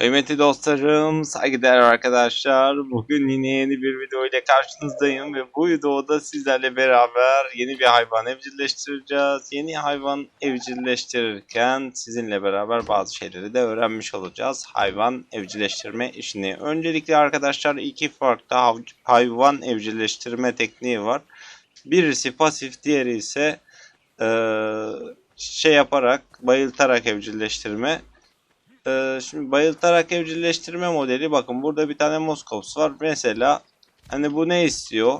Kıymetli dostlarım, saygıdeğer arkadaşlar. Bugün yine yeni bir video ile karşınızdayım ve bu videoda sizlerle beraber yeni bir hayvan evcilleştireceğiz. Yeni hayvan evcilleştirirken sizinle beraber bazı şeyleri de öğrenmiş olacağız. Hayvan evcilleştirme işini. Öncelikle arkadaşlar iki farklı hayvan evcilleştirme tekniği var. Birisi pasif, diğeri ise eee, şey yaparak, bayıltarak evcilleştirme. Ee, şimdi bayıltarak evcilleştirme modeli bakın burada bir tane Moskops var. Mesela hani bu ne istiyor?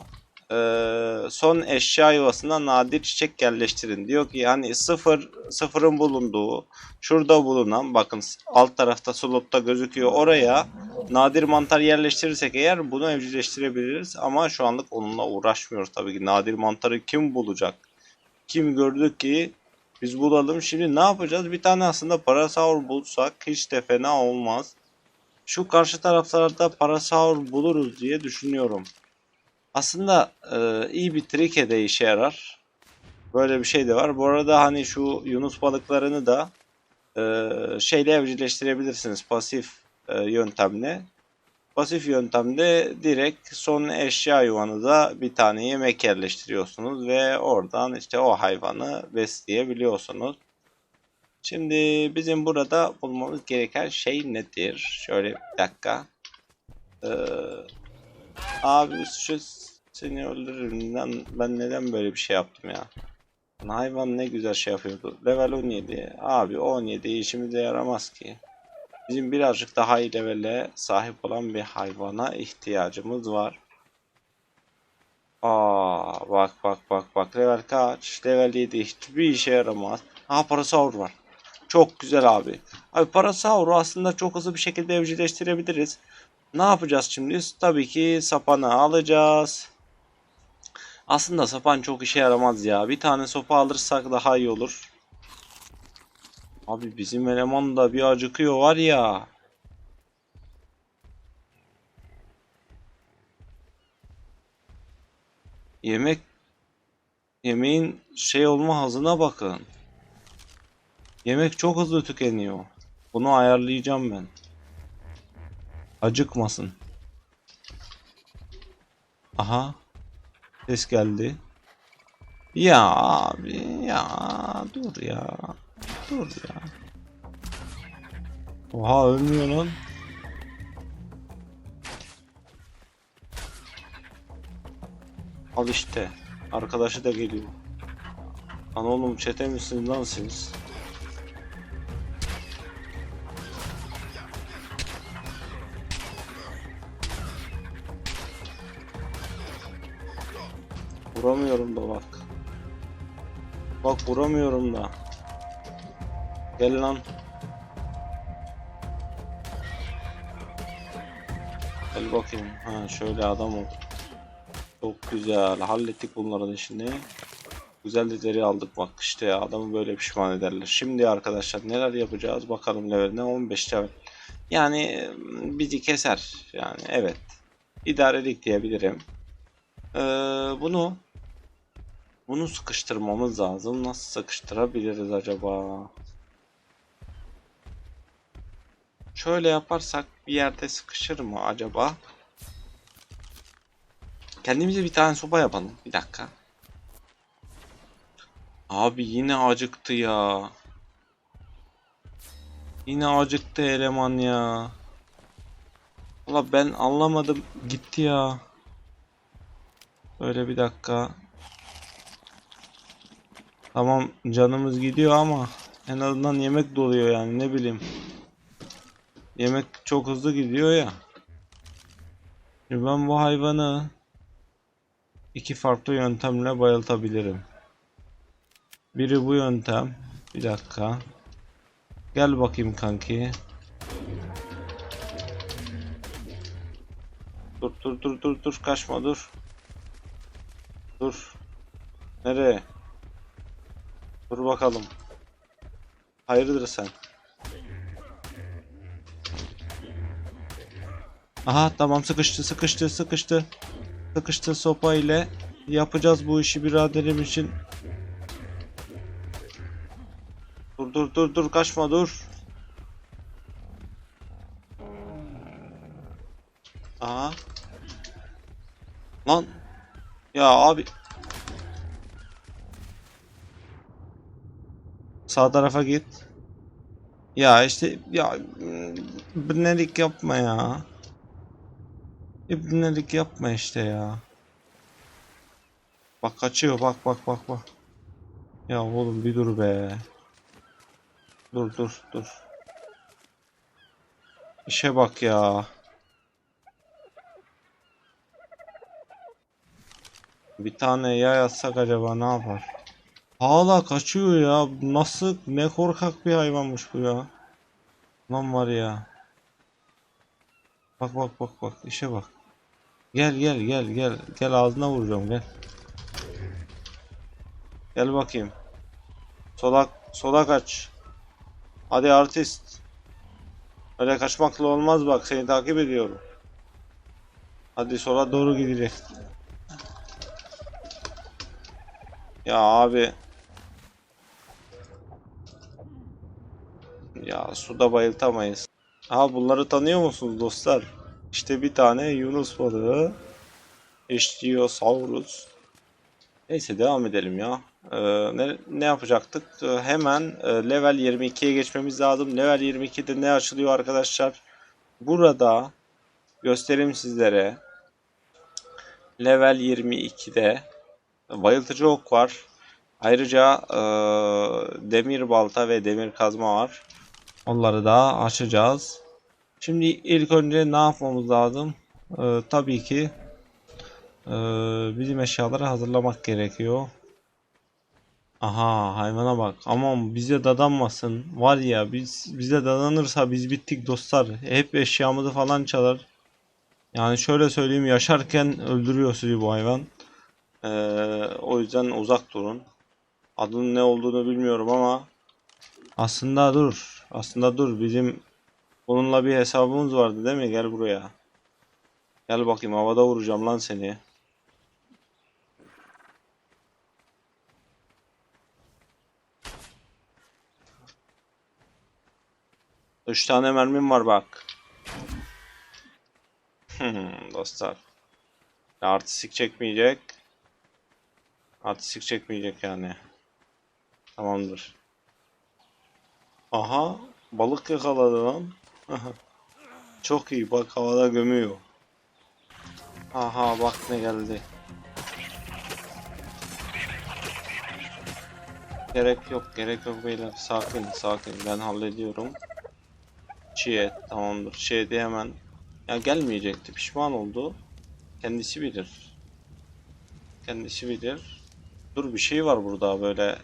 Ee, son eşya yuvasına nadir çiçek yerleştirin. Diyor ki hani sıfır sıfırın bulunduğu şurada bulunan bakın alt tarafta slotta gözüküyor oraya nadir mantar yerleştirirsek eğer bunu evcilleştirebiliriz ama şu anlık onunla uğraşmıyoruz tabii ki nadir mantarı kim bulacak? Kim gördük ki biz bulalım. Şimdi ne yapacağız? Bir tane aslında parasaur bulsak hiç de fena olmaz. Şu karşı taraflarda parasaur buluruz diye düşünüyorum. Aslında e, iyi bir trike de işe yarar. Böyle bir şey de var. Bu arada hani şu yunus balıklarını da e, şeyle evcilleştirebilirsiniz. Pasif e, yöntemle. Pasif yöntemde direkt son eşya yuvanıza bir tane yemek yerleştiriyorsunuz ve oradan işte o hayvanı besleyebiliyorsunuz. Şimdi bizim burada bulmamız gereken şey nedir? Şöyle bir dakika. Ee, abi şu seni öldürürüm. Lan ben neden böyle bir şey yaptım ya? Hayvan ne güzel şey yapıyordu. Level 17. Abi 17 işimize yaramaz ki. Bizim birazcık daha iyi levele sahip olan bir hayvana ihtiyacımız var. Aa bak bak bak bak level kaç? Level 7 hiçbir işe yaramaz. Aha parasaur var. Çok güzel abi. Abi parasauru aslında çok hızlı bir şekilde evcilleştirebiliriz. Ne yapacağız şimdi? Tabii ki sapanı alacağız. Aslında sapan çok işe yaramaz ya. Bir tane sopa alırsak daha iyi olur. Abi bizim eleman da bir acıkıyor var ya. Yemek yemeğin şey olma hızına bakın. Yemek çok hızlı tükeniyor. Bunu ayarlayacağım ben. Acıkmasın. Aha. Ses geldi. Ya abi ya dur ya. Dur ya. Oha ölmüyor lan. Al işte. Arkadaşı da geliyor. Lan oğlum çete misiniz lan siz? Vuramıyorum da bak. Bak vuramıyorum da. Gel lan. Gel bakayım. Ha şöyle adam ol. Çok güzel. Hallettik bunların işini. Güzel de deri aldık bak işte ya adamı böyle pişman ederler. Şimdi arkadaşlar neler yapacağız bakalım leveline 15 level. Yani mm, bizi keser yani evet. İdarelik diyebilirim. Ee, bunu bunu sıkıştırmamız lazım. Nasıl sıkıştırabiliriz acaba? Şöyle yaparsak bir yerde sıkışır mı acaba? Kendimize bir tane sopa yapalım. Bir dakika. Abi yine acıktı ya. Yine acıktı eleman ya. Valla ben anlamadım. Gitti ya. Böyle bir dakika. Tamam canımız gidiyor ama en azından yemek doluyor yani ne bileyim. Yemek çok hızlı gidiyor ya. Şimdi ben bu hayvanı iki farklı yöntemle bayıltabilirim. Biri bu yöntem. Bir dakika. Gel bakayım kanki. Dur dur dur dur dur kaçma dur. Dur. Nereye? Dur bakalım. Hayırdır sen? Aha tamam sıkıştı sıkıştı sıkıştı. Sıkıştı sopa ile yapacağız bu işi biraderim için. Dur dur dur dur kaçma dur. Aha. Lan. Ya abi. Sağ tarafa git. Ya işte ya ibnelik yapma ya. İbnelik yapma işte ya. Bak kaçıyor bak bak bak bak. Ya oğlum bir dur be. Dur dur dur. İşe bak ya. Bir tane yay atsak acaba ne yapar? Hala kaçıyor ya. Nasıl ne korkak bir hayvanmış bu ya. Lan var ya. Bak bak bak bak işe bak. Gel gel gel gel. Gel ağzına vuracağım gel. Gel bakayım. Sola sola kaç. Hadi artist. Öyle kaçmakla olmaz bak seni takip ediyorum. Hadi sola doğru gidecek. Ya abi. Ya suda bayıltamayız. Ha bunları tanıyor musunuz dostlar? İşte bir tane Yunus balığı. Ichthyosaurus. Neyse devam edelim ya. Ee, ne, ne yapacaktık? Ee, hemen e, level 22'ye geçmemiz lazım. Level 22'de ne açılıyor arkadaşlar? Burada göstereyim sizlere. Level 22'de bayıltıcı ok var. Ayrıca e, demir balta ve demir kazma var. Onları da açacağız. Şimdi ilk önce ne yapmamız lazım? Ee, tabii ki ee, bizim eşyaları hazırlamak gerekiyor. Aha hayvana bak. Aman bize dadanmasın. Var ya biz bize dadanırsa biz bittik dostlar. Hep eşyamızı falan çalar. Yani şöyle söyleyeyim yaşarken öldürüyor sizi bu hayvan. Ee, o yüzden uzak durun. Adının ne olduğunu bilmiyorum ama aslında dur. Aslında dur. Bizim bununla bir hesabımız vardı değil mi? Gel buraya. Gel bakayım havada vuracağım lan seni. Üç tane mermim var bak. Dostlar. Artistik çekmeyecek. Artistik çekmeyecek yani. Tamamdır. Aha. Balık yakaladı lan. Çok iyi. Bak havada gömüyor. Aha bak ne geldi. Gerek yok, gerek yok beyler. Sakin, sakin. Ben hallediyorum. Çiğ et, tamamdır. Eti hemen. Ya gelmeyecekti, pişman oldu. Kendisi bilir. Kendisi bilir. Dur bir şey var burada böyle.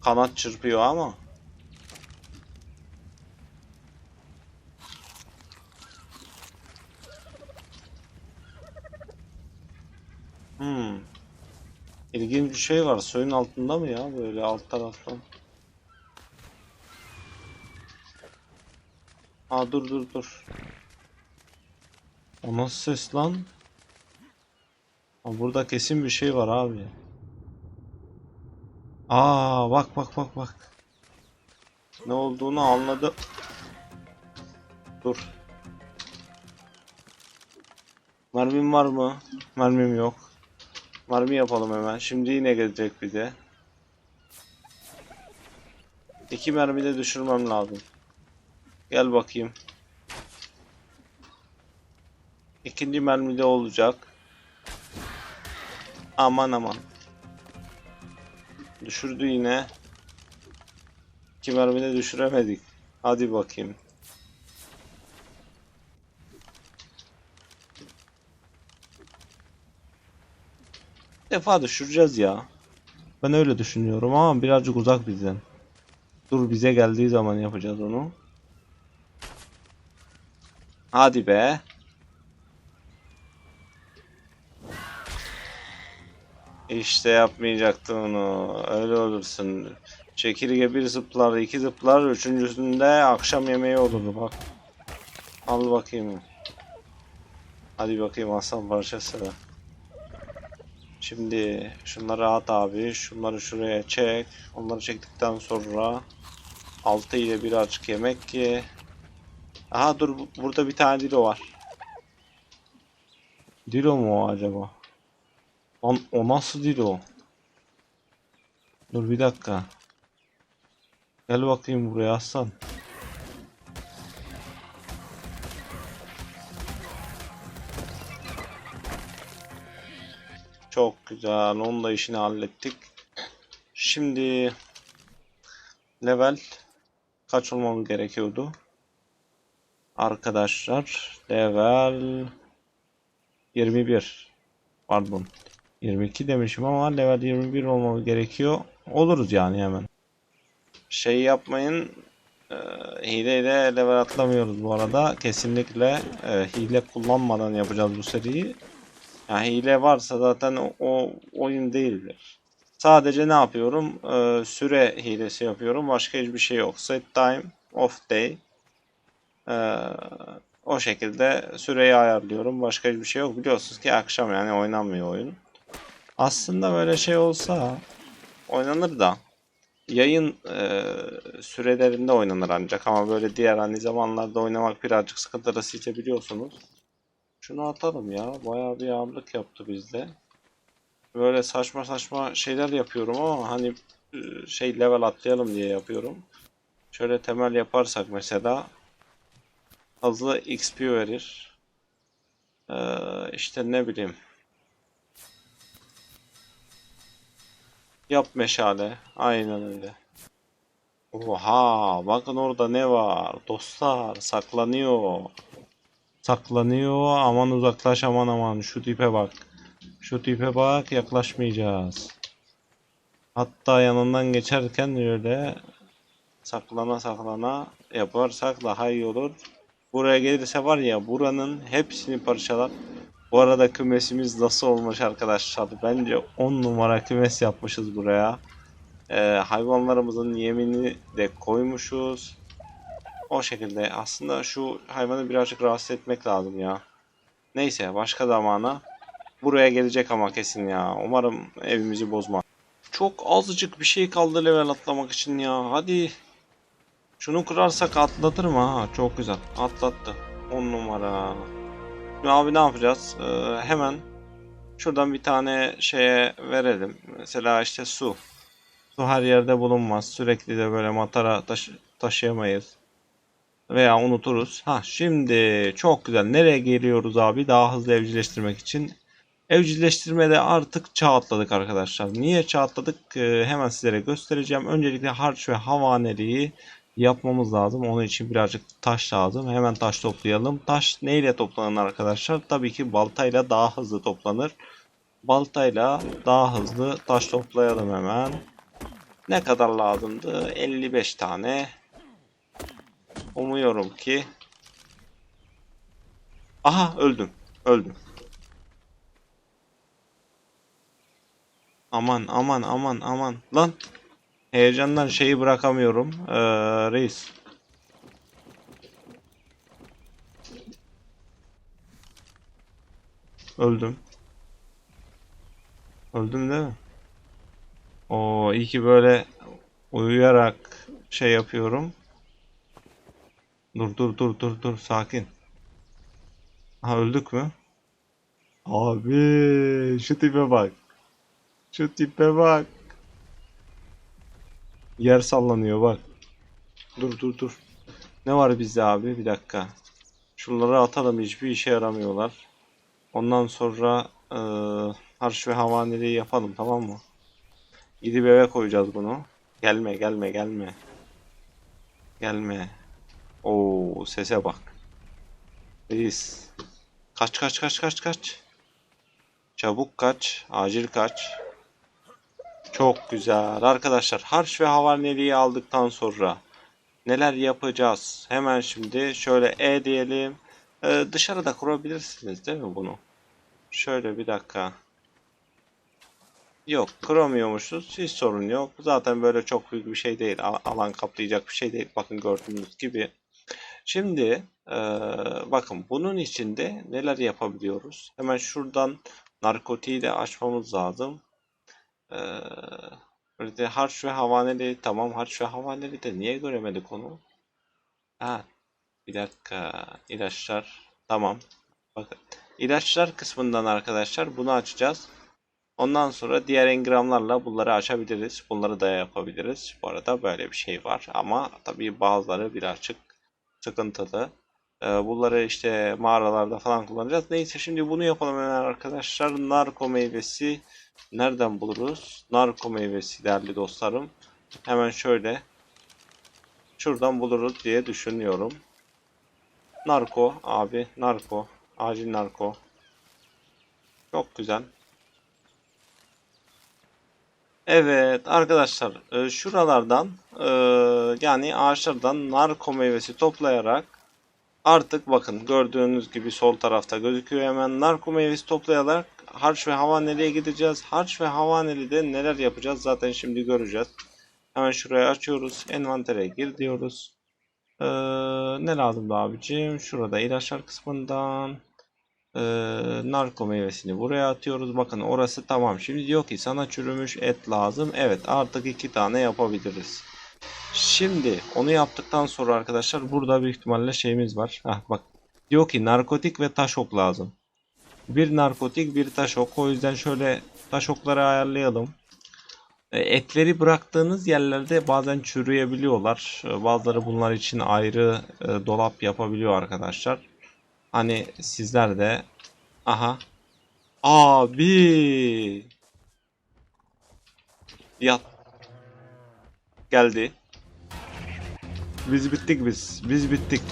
Kanat çırpıyor ama. Hmm. İlginç bir şey var. Suyun altında mı ya? Böyle alt taraftan. Aa dur dur dur. O nasıl ses lan? Aa, burada kesin bir şey var abi. Aa bak bak bak bak. Ne olduğunu anladı. Dur. Mermim var mı? Mermim yok. Mermi yapalım hemen. Şimdi yine gelecek bir de. İki mermi de düşürmem lazım. Gel bakayım. İkinci mermi de olacak. Aman aman. Düşürdü yine. İki mermi de düşüremedik. Hadi bakayım. Defa düşüreceğiz ya. Ben öyle düşünüyorum ama birazcık uzak bizden. Dur bize geldiği zaman yapacağız onu. Hadi be. İşte yapmayacaktın onu. Öyle olursun. Çekirge bir zıplar, iki zıplar, üçüncüsünde akşam yemeği olur bak. Al bakayım. Hadi bakayım aslan parçası. Şimdi şunları at abi. Şunları şuraya çek. Onları çektikten sonra 6 ile bir açık yemek ki. Aha dur bu- burada bir tane dilo var. Dilo mu o acaba? Lan o nasıl Dilo? Dur bir dakika. Gel bakayım buraya Aslan. Çok güzel. Onun da işini hallettik. Şimdi level kaç olmamız gerekiyordu? Arkadaşlar level 21. Pardon. 22 demişim ama level 21 olmamız gerekiyor. Oluruz yani hemen. Şey yapmayın. E, hileyle level atlamıyoruz bu arada. Kesinlikle e, hile kullanmadan yapacağız bu seriyi. Yani hile varsa zaten o, o oyun değildir. Sadece ne yapıyorum? E, süre hilesi yapıyorum. Başka hiçbir şey yok. Set time, off day. E, o şekilde süreyi ayarlıyorum. Başka hiçbir şey yok. Biliyorsunuz ki akşam yani oynanmıyor oyun. Aslında böyle şey olsa oynanır da yayın e, sürelerinde oynanır ancak ama böyle diğer hani zamanlarda oynamak birazcık sıkıntılı size biliyorsunuz. Şunu atalım ya. Bayağı bir ağırlık yaptı bizde. Böyle saçma saçma şeyler yapıyorum ama hani e, şey level atlayalım diye yapıyorum. Şöyle temel yaparsak mesela hızlı XP verir. Ee, işte ne bileyim. Yap meşale. Aynen öyle. Oha, bakın orada ne var? Dostlar, saklanıyor. Saklanıyor. Aman uzaklaş aman aman. Şu tipe bak. Şu tipe bak, yaklaşmayacağız. Hatta yanından geçerken öyle saklana saklana yaparsak daha iyi olur. Buraya gelirse var ya buranın hepsini parçalar. Bu arada kümesimiz nasıl olmuş arkadaşlar? Bence 10 numara kümes yapmışız buraya. Ee, hayvanlarımızın yemini de koymuşuz. O şekilde aslında şu hayvanı birazcık rahatsız etmek lazım ya. Neyse başka zamana. Buraya gelecek ama kesin ya. Umarım evimizi bozmaz. Çok azıcık bir şey kaldı level atlamak için ya. Hadi. Şunu kırarsak atlatır mı ha? Çok güzel. Atlattı. 10 numara. Şimdi abi ne yapacağız? Ee, hemen şuradan bir tane şeye verelim. Mesela işte su. Su her yerde bulunmaz. Sürekli de böyle matara taşı taşıyamayız. Veya unuturuz. Ha şimdi çok güzel. Nereye geliyoruz abi? Daha hızlı evcilleştirmek için. Evcilleştirmede artık çağ atladık arkadaşlar. Niye çağ atladık? Ee, hemen sizlere göstereceğim. Öncelikle harç ve havaneliği yapmamız lazım. Onun için birazcık taş lazım. Hemen taş toplayalım. Taş neyle toplanır arkadaşlar? Tabii ki baltayla daha hızlı toplanır. Baltayla daha hızlı taş toplayalım hemen. Ne kadar lazımdı? 55 tane. Umuyorum ki. Aha öldüm. Öldüm. Aman aman aman aman. Lan. Heyecandan şeyi bırakamıyorum. Ee, reis. Öldüm. Öldüm değil mi? Oo iyi ki böyle uyuyarak şey yapıyorum. Dur dur dur dur dur sakin. Ha öldük mü? Abi şu tipe bak. Şu tipe bak. Yer sallanıyor bak. Dur dur dur. Ne var bizde abi? Bir dakika. Şunları atalım hiçbir işe yaramıyorlar. Ondan sonra e, harç ve havaneliği yapalım tamam mı? Gidip eve koyacağız bunu. Gelme gelme gelme. Gelme. Oo sese bak. Reis. Kaç kaç kaç kaç kaç. Çabuk kaç. Acil kaç. Çok güzel. Arkadaşlar harç ve havaneliği aldıktan sonra neler yapacağız? Hemen şimdi şöyle E diyelim. Ee, dışarıda kurabilirsiniz değil mi bunu? Şöyle bir dakika. Yok kuramıyormuşuz. Hiç sorun yok. Zaten böyle çok büyük bir şey değil. Al- Alan kaplayacak bir şey değil. Bakın gördüğünüz gibi. Şimdi e, bakın bunun içinde neler yapabiliyoruz? Hemen şuradan narkotiği de açmamız lazım. Ee, de harç ve havaneli tamam harç ve havaneli de niye göremedik onu? Ha bir dakika ilaçlar tamam bakın ilaçlar kısmından arkadaşlar bunu açacağız. Ondan sonra diğer engramlarla bunları açabiliriz. Bunları da yapabiliriz. Bu arada böyle bir şey var. Ama tabii bazıları birazcık sıkıntılı. Ee, bunları işte mağaralarda falan kullanacağız. Neyse şimdi bunu yapalım hemen arkadaşlar. Narko meyvesi nereden buluruz? Narko meyvesi değerli dostlarım. Hemen şöyle şuradan buluruz diye düşünüyorum. Narko abi narko. Acil narko. Çok güzel. Evet arkadaşlar e, şuralardan e, yani ağaçlardan narko meyvesi toplayarak artık bakın gördüğünüz gibi sol tarafta gözüküyor hemen narko meyvesi toplayarak harç ve havaneliğe gideceğiz. Harç ve havanelide neler yapacağız zaten şimdi göreceğiz. Hemen şuraya açıyoruz. Envantere gir diyoruz. Ee, ne lazımdı abicim? Şurada ilaçlar kısmından ee, narko meyvesini buraya atıyoruz. Bakın orası tamam. Şimdi diyor ki sana çürümüş et lazım. Evet artık iki tane yapabiliriz. Şimdi onu yaptıktan sonra arkadaşlar burada büyük ihtimalle şeyimiz var. Hah, bak diyor ki narkotik ve taş ok lazım. Bir narkotik bir taş ok. O yüzden şöyle taş okları ayarlayalım. E, Etleri bıraktığınız yerlerde bazen çürüyebiliyorlar. E, Bazıları bunlar için ayrı e, dolap yapabiliyor arkadaşlar. Hani sizler de aha abi yat geldi. Biz bittik biz. Biz bittik.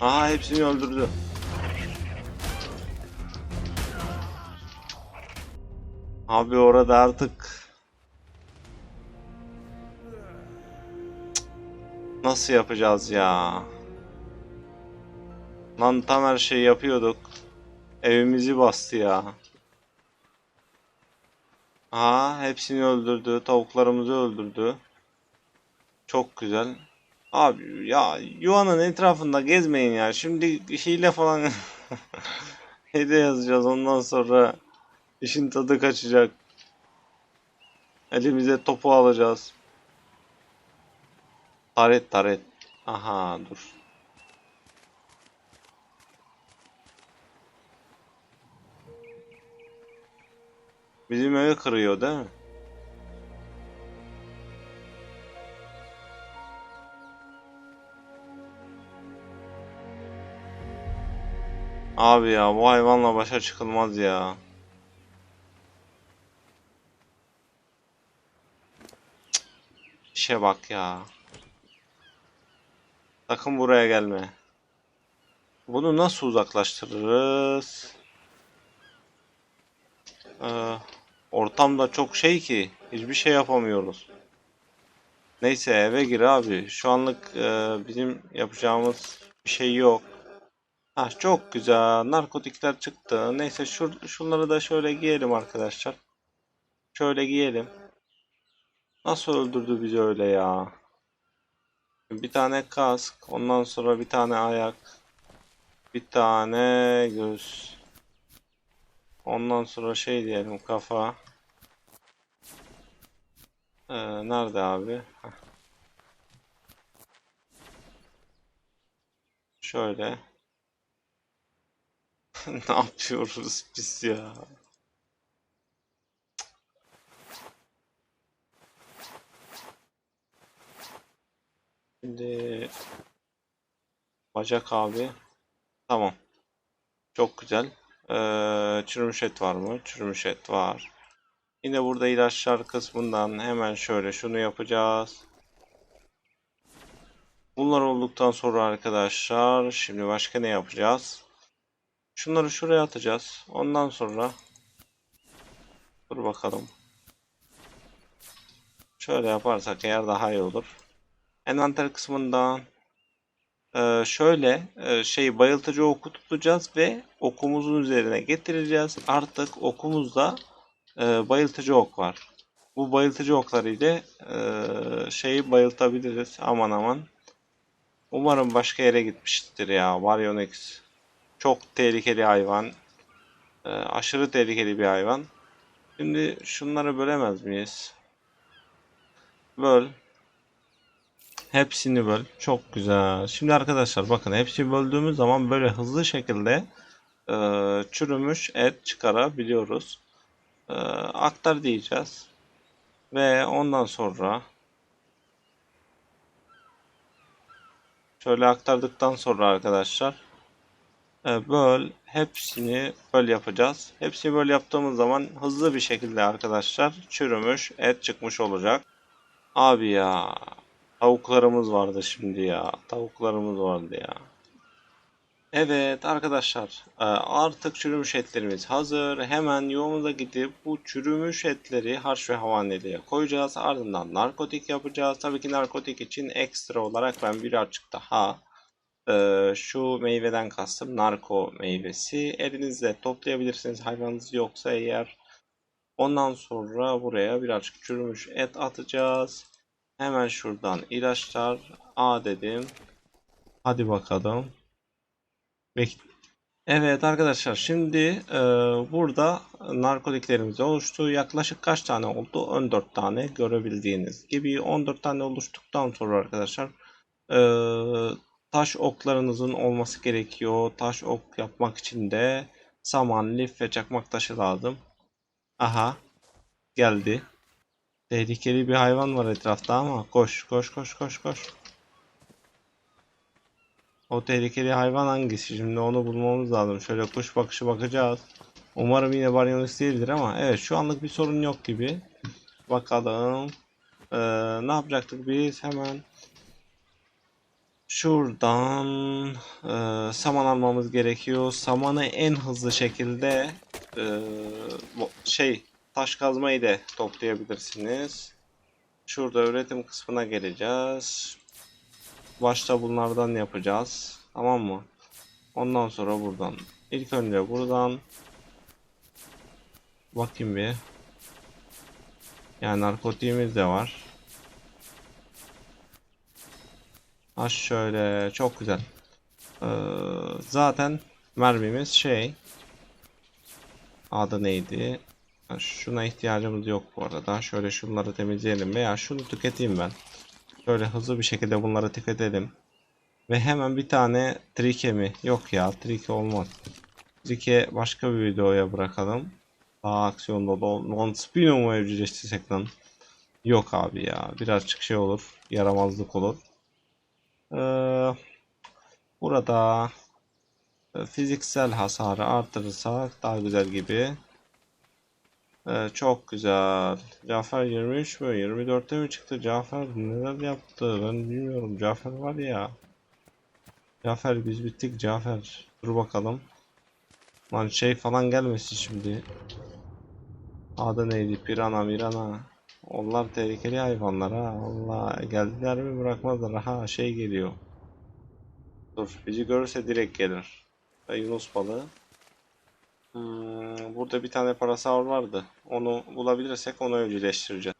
Aha hepsini öldürdü. Abi orada artık Nasıl yapacağız ya? Lan tam her şeyi yapıyorduk. Evimizi bastı ya. Aha hepsini öldürdü. Tavuklarımızı öldürdü. Çok güzel. Abi ya yuvanın etrafında gezmeyin ya. Şimdi hile falan hile yazacağız ondan sonra işin tadı kaçacak. Elimize topu alacağız. Taret taret. Aha dur. Bizim evi kırıyor değil mi? Abi ya bu hayvanla başa çıkılmaz ya. Cık, İşe bak ya. Sakın buraya gelme. Bunu nasıl uzaklaştırırız? Ee, ortamda çok şey ki hiçbir şey yapamıyoruz. Neyse eve gir abi. Şu anlık e, bizim yapacağımız bir şey yok. Ha çok güzel. Narkotikler çıktı. Neyse şu, şunları da şöyle giyelim arkadaşlar. Şöyle giyelim. Nasıl öldürdü bizi öyle ya? Bir tane kask, ondan sonra bir tane ayak, bir tane göz. Ondan sonra şey diyelim kafa. Ee, nerede abi? Şöyle. Ne yapıyoruz biz ya? Şimdi bacak abi. Tamam. Çok güzel. Ee, çürümüş et var mı? Çürümüş et var. Yine burada ilaçlar kısmından hemen şöyle şunu yapacağız. Bunlar olduktan sonra arkadaşlar şimdi başka ne yapacağız? Şunları şuraya atacağız. Ondan sonra dur bakalım. Şöyle yaparsak eğer daha iyi olur. Envanter kısmından e, şöyle şey bayıltıcı oku tutacağız ve okumuzun üzerine getireceğiz. Artık okumuzda e, bayıltıcı ok var. Bu bayıltıcı oklar ile şeyi bayıltabiliriz. Aman aman. Umarım başka yere gitmiştir ya. Baryonyx. Çok tehlikeli hayvan. aşırı tehlikeli bir hayvan. Şimdi şunları bölemez miyiz? Böl. Hepsini böl. Çok güzel. Şimdi arkadaşlar bakın hepsini böldüğümüz zaman böyle hızlı şekilde e, çürümüş et çıkarabiliyoruz. E, aktar diyeceğiz. Ve ondan sonra şöyle aktardıktan sonra arkadaşlar e, böl hepsini böl yapacağız. Hepsini böl yaptığımız zaman hızlı bir şekilde arkadaşlar çürümüş et çıkmış olacak. Abi ya tavuklarımız vardı şimdi ya. Tavuklarımız vardı ya. Evet arkadaşlar e, artık çürümüş etlerimiz hazır. Hemen yolumuza gidip bu çürümüş etleri harç ve havaneliğe koyacağız. Ardından narkotik yapacağız. Tabii ki narkotik için ekstra olarak ben birazcık daha e, şu meyveden kastım narko meyvesi. Elinizle toplayabilirsiniz hayvanınız yoksa eğer. Ondan sonra buraya birazcık çürümüş et atacağız. Hemen şuradan ilaçlar A dedim. Hadi bakalım. Bek Evet arkadaşlar şimdi e, burada narkotiklerimiz oluştu. Yaklaşık kaç tane oldu? 14 tane görebildiğiniz gibi 14 tane oluştuktan sonra arkadaşlar e, taş oklarınızın olması gerekiyor. Taş ok yapmak için de saman, lif ve çakmak taşı lazım. Aha geldi. Tehlikeli bir hayvan var etrafta ama koş koş koş koş koş. O tehlikeli hayvan hangisi? Şimdi onu bulmamız lazım. Şöyle kuş bakışı bakacağız. Umarım yine Baryonyx değildir ama evet şu anlık bir sorun yok gibi. Bakalım. Ee, ne yapacaktık biz? Hemen şuradan e, saman almamız gerekiyor. Samanı en hızlı şekilde e, şey taş kazmayı da toplayabilirsiniz. Şurada üretim kısmına geleceğiz. Başta bunlardan yapacağız. Tamam mı? Ondan sonra buradan. İlk önce buradan bakayım bir. Yani narkotiğimiz de var. Ha şöyle çok güzel. Ee, zaten mermimiz şey adı neydi? Şuna ihtiyacımız yok bu arada. Şöyle şunları temizleyelim veya şunu tüketeyim ben. Şöyle hızlı bir şekilde bunları tüketelim. Ve hemen bir tane trike mi? Yok ya trike olmaz. Trike başka bir videoya bırakalım. Daha aksiyonda da non spino mu evcilleştirsek lan? Yok abi ya. Birazcık şey olur. Yaramazlık olur. Ee, burada e, fiziksel hasarı artırırsak daha güzel gibi. Ee, çok güzel. Cafer 23 mü? 24'te mi çıktı? Cafer neler yaptı? Ben bilmiyorum. Cafer var ya. Cafer biz bittik Cafer. Dur bakalım. Lan şey falan gelmesin şimdi. Adı neydi? Pirana mirana. Onlar tehlikeli hayvanlar ha. Allah geldiler mi bırakmazlar. Ha şey geliyor. Dur bizi görürse direkt gelir. Yunus balığı. Hmm, burada bir tane parasaur vardı. Onu bulabilirsek onu evcilleştireceğiz.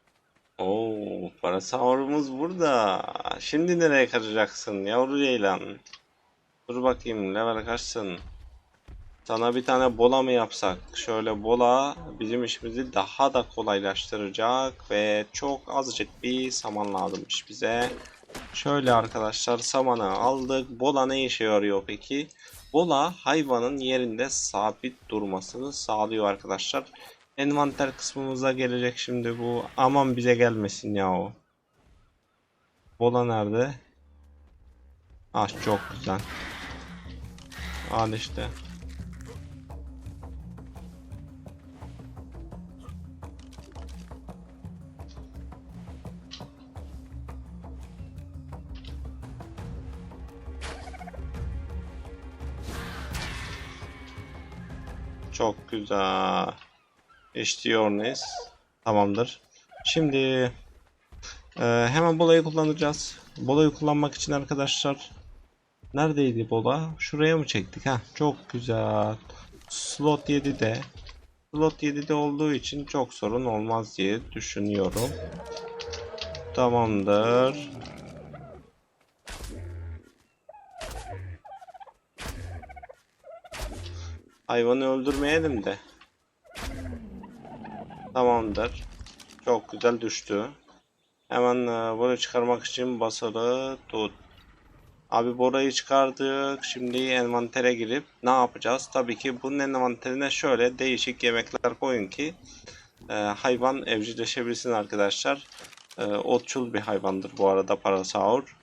Oo, parasaurumuz burada. Şimdi nereye kaçacaksın yavru ceylan? Dur bakayım level kaçsın? Sana bir tane bola mı yapsak? Şöyle bola bizim işimizi daha da kolaylaştıracak ve çok azıcık bir saman lazımmış bize. Şöyle arkadaşlar samanı aldık. Bola ne işe yarıyor peki? Bola hayvanın yerinde sabit durmasını sağlıyor arkadaşlar. Envanter kısmımıza gelecek şimdi bu. Aman bize gelmesin ya o. Bola nerede? Ah çok güzel. Al işte. Çok güzel. İşliyorsunuz. Tamamdır. Şimdi e, hemen bolayı kullanacağız. Bolayı kullanmak için arkadaşlar neredeydi bola? Şuraya mı çektik? Ha, çok güzel. Slot 7'de Slot 7'de olduğu için çok sorun olmaz diye düşünüyorum. Tamamdır. Hayvanı öldürmeyelim de. Tamamdır. Çok güzel düştü. Hemen e, bunu çıkarmak için basılı tut. Abi borayı çıkardık. Şimdi envantere girip ne yapacağız? Tabii ki bunun envanterine şöyle değişik yemekler koyun ki e, hayvan evcilleşebilsin arkadaşlar. E, otçul bir hayvandır bu arada parasaur.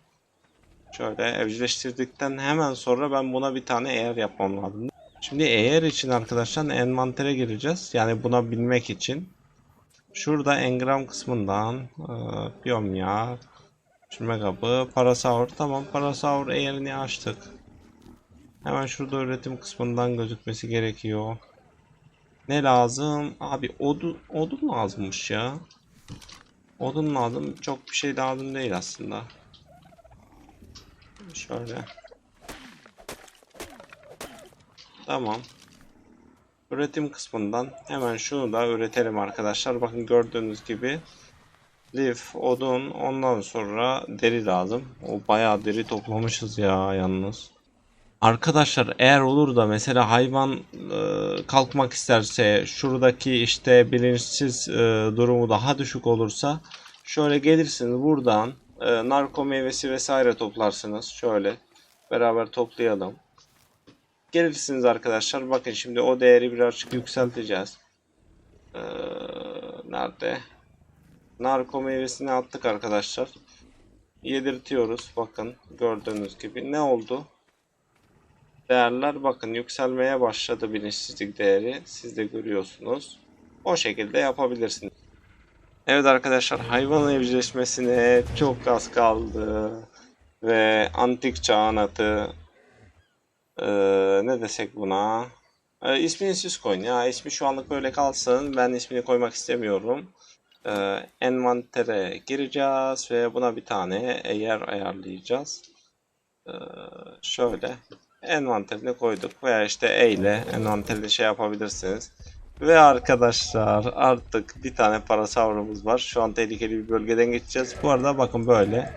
Şöyle evcilleştirdikten hemen sonra ben buna bir tane eğer yapmam lazım. Şimdi eğer için arkadaşlar envantere gireceğiz. Yani buna bilmek için. Şurada engram kısmından e, biyom ya Düşürme kabı, parasaur. Tamam parasaur eğerini açtık. Hemen şurada üretim kısmından gözükmesi gerekiyor. Ne lazım? Abi odun, odun lazımmış ya. Odun lazım. Çok bir şey lazım değil aslında. Şöyle. Tamam. Üretim kısmından hemen şunu da üretelim arkadaşlar. Bakın gördüğünüz gibi lif, odun, ondan sonra deri lazım. O bayağı deri toplamışız ya yalnız. Arkadaşlar eğer olur da mesela hayvan e, kalkmak isterse şuradaki işte bilinçsiz e, durumu daha düşük olursa şöyle gelirsiniz buradan e, narko meyvesi vesaire toplarsınız. Şöyle beraber toplayalım. Gelirsiniz arkadaşlar. Bakın şimdi o değeri birazcık yükselteceğiz. Ee, nerede? Narko meyvesini attık arkadaşlar. Yedirtiyoruz. Bakın gördüğünüz gibi. Ne oldu? Değerler bakın yükselmeye başladı bilinçsizlik değeri. Siz de görüyorsunuz. O şekilde yapabilirsiniz. Evet arkadaşlar hayvan evcilleşmesine çok az kaldı. Ve antik çağın atı ee, ne desek buna? Ee, ismini siz koyun ya. ismi şu anlık böyle kalsın. Ben ismini koymak istemiyorum. Ee, envantere gireceğiz ve buna bir tane eğer ayarlayacağız. Ee, şöyle envanterini koyduk veya işte e ile envanterini şey yapabilirsiniz. Ve arkadaşlar artık bir tane parasaurumuz var. Şu an tehlikeli bir bölgeden geçeceğiz. Bu arada bakın böyle.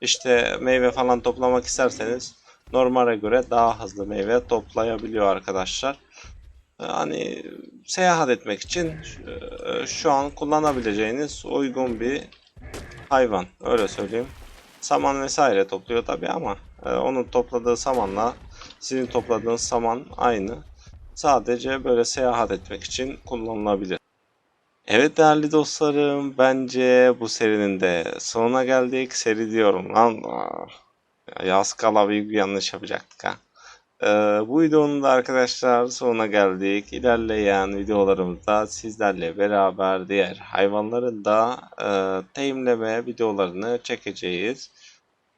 İşte meyve falan toplamak isterseniz normale göre daha hızlı meyve toplayabiliyor arkadaşlar. Hani seyahat etmek için e, şu an kullanabileceğiniz uygun bir hayvan. Öyle söyleyeyim. Saman vesaire topluyor tabi ama e, onun topladığı samanla sizin topladığınız saman aynı. Sadece böyle seyahat etmek için kullanılabilir. Evet değerli dostlarım bence bu serinin de sonuna geldik. Seri diyorum lan. Yaz kala bir yanlış yapacaktık ha. Ee, bu videonun da arkadaşlar sonuna geldik. İlerleyen videolarımızda sizlerle beraber diğer hayvanların da e, teyimleme videolarını çekeceğiz.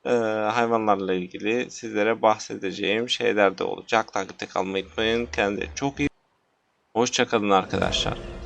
E, hayvanlarla ilgili sizlere bahsedeceğim şeyler de olacak. Takipte kalmayı unutmayın. Kendinize çok iyi. Hoşçakalın arkadaşlar.